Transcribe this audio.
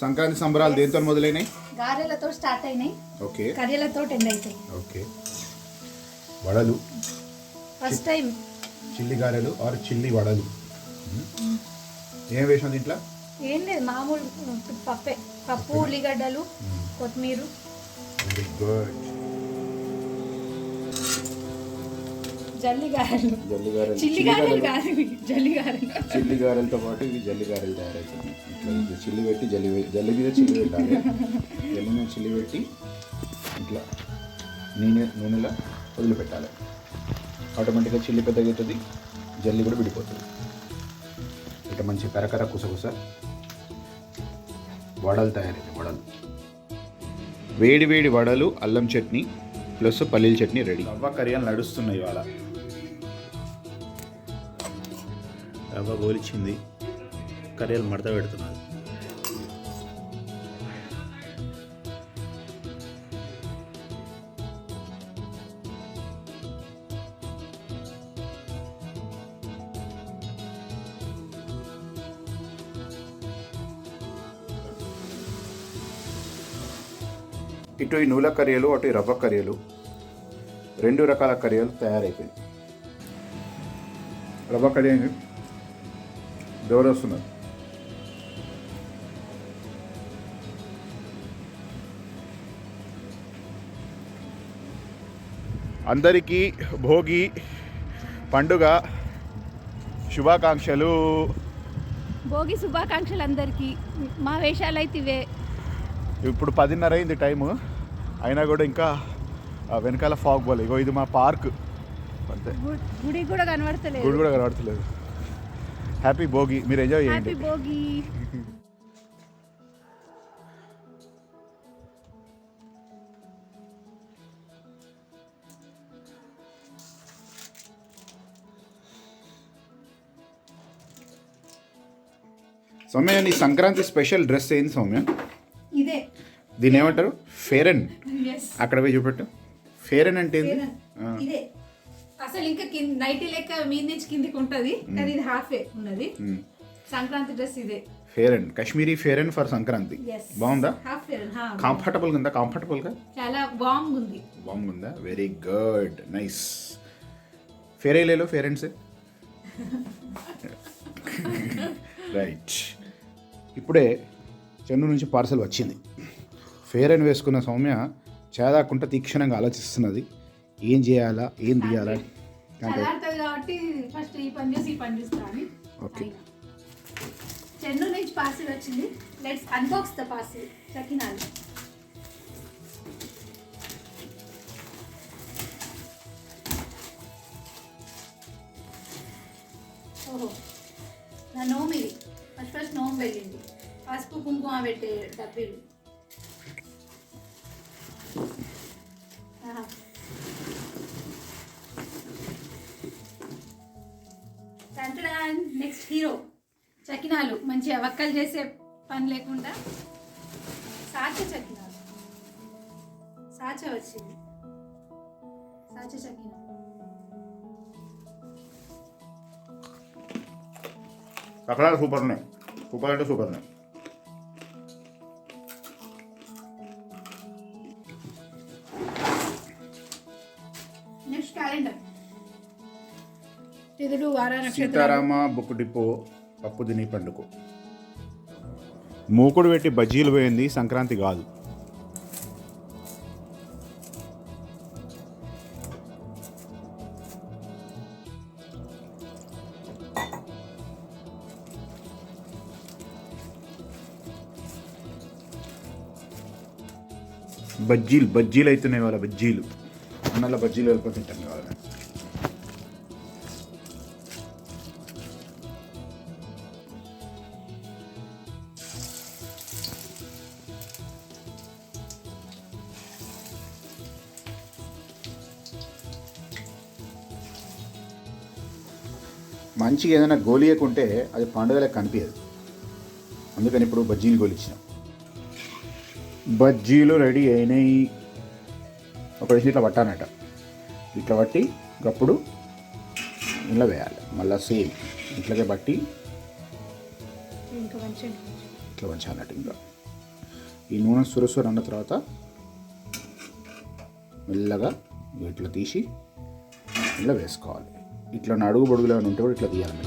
సంక్రాంతి సంబరాలు దేంతో మొదలైనాయి? గారెలతో స్టార్ట్ అయినాయి. ఓకే. కర్రీలతో ఎండ్ అవుతాయి ఓకే. వడలు. ఫస్ట్ టైం చిల్లి గారెలు ఆర్ చిల్లి వడలు. ఏం వేసాం దీంట్లో? ఏం లేదు మామూలు పప్పే. పప్పు ఉల్లిగడ్డలు కొత్తిమీర. గుడ్ జల్లి గారెలు జల్లి గారెలు చిల్లి గారెలు కాదు ఇవి, జల్లి గారెలు చిల్లి గారెలతో పాటు ఇది జల్లి గారెలు తయారవుతుంది ఇట్లా చిల్లి పెట్టి జల్లి జల్లి మీద చిల్లి పెట్టాలి. జల్లి మీద చిల్లి పెట్టి ఇట్లా నూనె నూనెలో వదిలిపెట్టాలి. ఆటోమేటిక్గా చిల్లి పెద్దగా అవుతుంది జల్లి కూడా విడిపోతుంది. ఇట్లా మంచి కరకర కుసకుస వడలు తయారైంది వడలు. వేడి వేడి వడలు అల్లం చట్నీ ప్లస్ పల్లీల చట్నీ రెడీ. రవ్వ కర్రీలు నడుస్తున్నాయి ఇవాళ. రవ్వ గోలిచ్చింది కర్రీలు మడత పెడుతున్నారు. ఇటు ఈ నూల కర్రీలు అటు ఈ రవ్వ కర్రీలు రెండు రకాల కర్రీలు తయారైపోయాయి రవ్వ కర్రీ వస్తున్నారు అందరికీ భోగి పండుగ శుభాకాంక్షలు. భోగి శుభాకాంక్షలు అందరికీ. మా వేషాలు అయితే ఇవే. ఇప్పుడు పదిన్నర అయింది టైము. అయినా కూడా ఇంకా వెనకాల ఫాగ్ బాల్ ఇగో ఇది మా పార్క్. అంతే. గుడి కూడా కనబడతలేదు. గుడి కూడా కనబడతలేదు. హ్యాపీ భోగి మీరు ఎంజాయ్ చేయండి భోగి సౌమ్య నీ సంక్రాంతి స్పెషల్ డ్రెస్ ఏంది సౌమ్య? ఇదే. దీన్ని ఏమంటారు? ఫేరన్. ఎస్ అక్కడ పోయి చూపెట్టు. ఫేరన్ అంటే ఏంది? ఆ, ఇదే. అసలు ఇంకా కింద నైటీ లెక్క మీద నుంచి కిందికి ఉంటది కానీ ఇది హాఫే ఉన్నది. సంక్రాంతి డ్రెస్ ఇదే. ఫేరన్ కాశ్మీరీ ఫేరన్ ఫర్ సంక్రాంతి. బాగుందా? కంఫర్టబుల్ ఉందా? కంఫర్టబుల్గా చాలా వామ్ ఉంది బాగుందా వెరీ గుడ్ నైస్ ఫేరేలేలో ఫేరెంట్స్ రైట్ ఇప్పుడే చెన్నూరు నుంచి పార్సల్ వచ్చింది. ఫేర్ అని వేసుకున్న సౌమ్య చేదాకుంట తీక్షణంగా ఆలోచిస్తున్నది. ఏం చేయాలా ఏం తీయాలా కాబట్టి ఫస్ట్ ఈ పని చేసి ఈ పని చేస్తా అని Okay. అయినా. చెన్నూరు నుంచి పార్సిల్ వచ్చింది. లెట్స్ అన్బాక్స్ ద పార్సిల్ చకినాలు ఓహో. నా నోమ్ ఇది. ఫస్ట్ ఫస్ట్ నోమ్ వెళ్ళింది. పసుపు కుంకుమ పెట్టే డబ్బీలు. ఆహా. నెక్స్ట్ హీరో చకినాలు మంచి అవక్కలు చేసే పని లేకుండా సాచ చకినాలు. సాచ వచ్చింది. సాచ చకినాలు. అక్కడ సూపర్ ఉన్నాయి. సూపర్ అంటే సూపర్ ఉన్నాయి. నెక్స్ట్ క్యాలెండర్ తిథులు సీతారామ బుక్ డిపో పప్పు దిని పండుగ మూకుడు పెట్టి బజ్జీలు పోయింది సంక్రాంతి కాదు. బజ్జీలు బజ్జీలు అవుతున్నాయి వాళ్ళ బజ్జీలు. అన్నల బజ్జీలు వెళ్ళిపోతుంటాను తింటాం కావాలి? మంచిగా ఏదైనా గోలియకుంటే అది పండుగలకు కనిపించదు. అందుకని ఇప్పుడు బజ్జీలు గోలిచ్చినాం. బజ్జీలు రెడీ అయినాయి. ఒక విషయం ఇట్లా పట్టానట. ఇట్లా పట్టి గప్పుడు ఇలా వేయాలి. మళ్ళీ సేమ్ ఇట్లాగే బట్టి ఇట్లా వంచాలన్నట్టు ఇంకా ఈ నూనె సురసుర అన్న తర్వాత మెల్లగా ఇట్లా తీసి ఇలా వేసుకోవాలి. ఇట్లా అడుగు బొడుగులు ఏమైనా ఉంటే కూడా ఇట్లా తీయాలి.